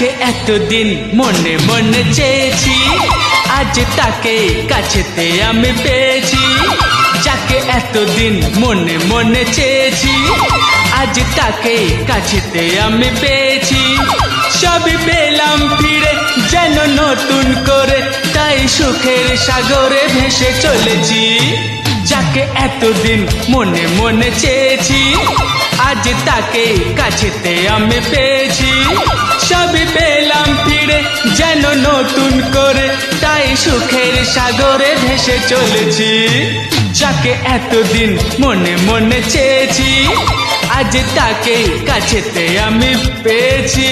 যাকে এতদিন মনে মনে চেয়েছি, আজ তাকে কাছেতে আমি পেয়েছি। যাকে এতদিন মনে মনে চেয়েছি, আজ তাকে কাছেতে আমি পেয়েছি। সবই পেলাম ফিরে, যেন নতুন করে তাই সুখের সাগরে ভেসে চলেছি। যাকে এতদিন মনে মনে চেয়েছি আজ তাকে কাছেতে আমি পেয়েছি। সবই পেলাম ফিরে, যেন নতুন করে তাই সুখের সাগরে ভেসে চলেছি। যাকে এতদিন মনে মনে চেয়েছি, আজ তাকে কাছেতে আমি পেয়েছি।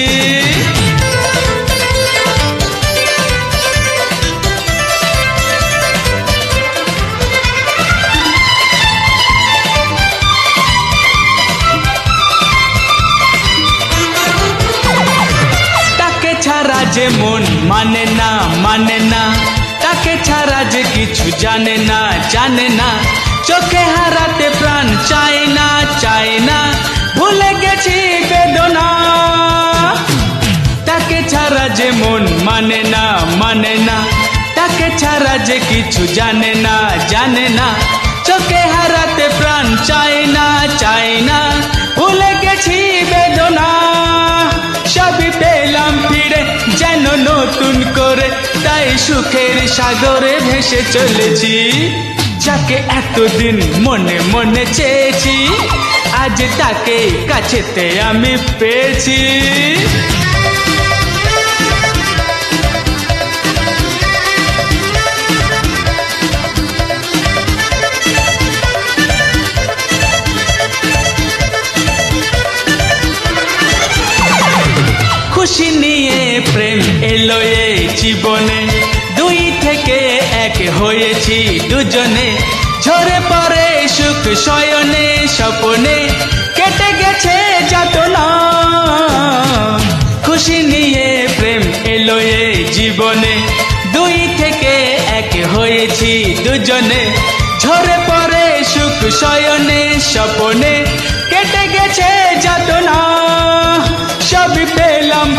যে মন মানে না মানে না, তাকে ছাড়া যে কিছু জানে না জানে না। চোখে হারাতে প্রাণ চায় না চায় না। ভুলে গেছি বেদনা। তাকে ছাড়া যে মন মানে না মানে না। তাকে ছাড়া যে কিছু জানে না জানে না। চোখে হারাতে প্রাণ চায় না চায় না। সুখের সাগরে ভেসে চলেছি, যাকে এতদিন মনে মনে চেয়েছি, আজ তাকে কাছেতে আমি পেয়েছি। খুশি নিয়ে প্রেম এলো এই জীবনে। হয়েছি দুজনে। ঝরে পড়ে সুখ শয়নে, স্বপনে কেটে গেছে যাতনা। খুশি নিয়ে প্রেম এলো এই জীবনে। দুই থেকে এক হয়েছি দুজনে। ঝরে পরে সুখ শয়নে, স্বপনে কেটে গেছে যাতনা। সবই পেলাম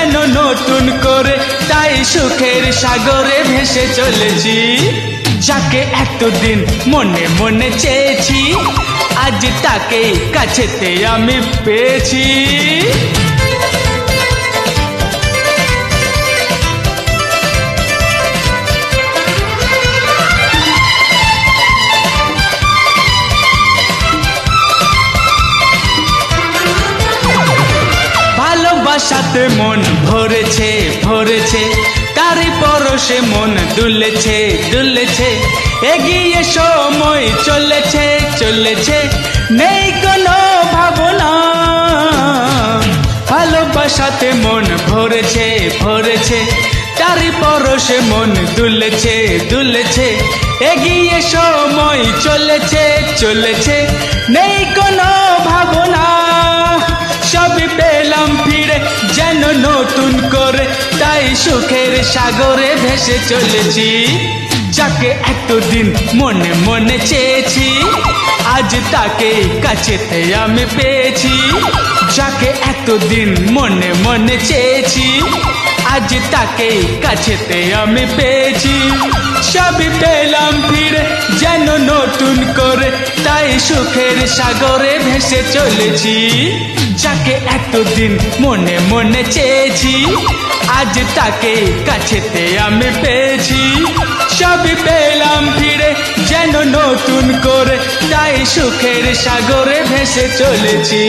যেন নতুন করে তাই সুখের সাগরে ভেসে চলেছি। যাকে এতদিন মনে মনে চেয়েছি, আজ তাকে কাছেতে আমি পেয়েছি। ভালোবাসাতে মন ভরেছে ভরেছে। তারই পরশে মন দুলেছে দুলেছে। এগিয়ে সময় চলেছে চলেছে। নেই কোনো ভাবনা। ভালোবাসাতে মন ভরেছে ভরেছে। তারই পরশে মন দুলেছে দুলেছে। এগিয়ে সময় চলেছে চলেছে। নেই কোনো নতুন করে, তাই সুখের সাগরে ভেসে চলেছি। যাকে এতদিন মনে মনে চেয়েছি, আজ তাকে কাছেতে আমি পেয়েছি। যাকে এতদিন মনে মনে চেয়েছি, আজ তাকে কাছেতে আমি পেয়েছি। সবই পেলাম নতুন করে তাই সুখের সাগরে ভেসে চলেছি। যাকে এতদিন মনে মনে চেয়েছি, আজ তাকে কাছেতে আমি পেয়েছি। সবই পেলাম ফিরে যেন নতুন করে তাই সুখের সাগরে ভেসে চলেছি।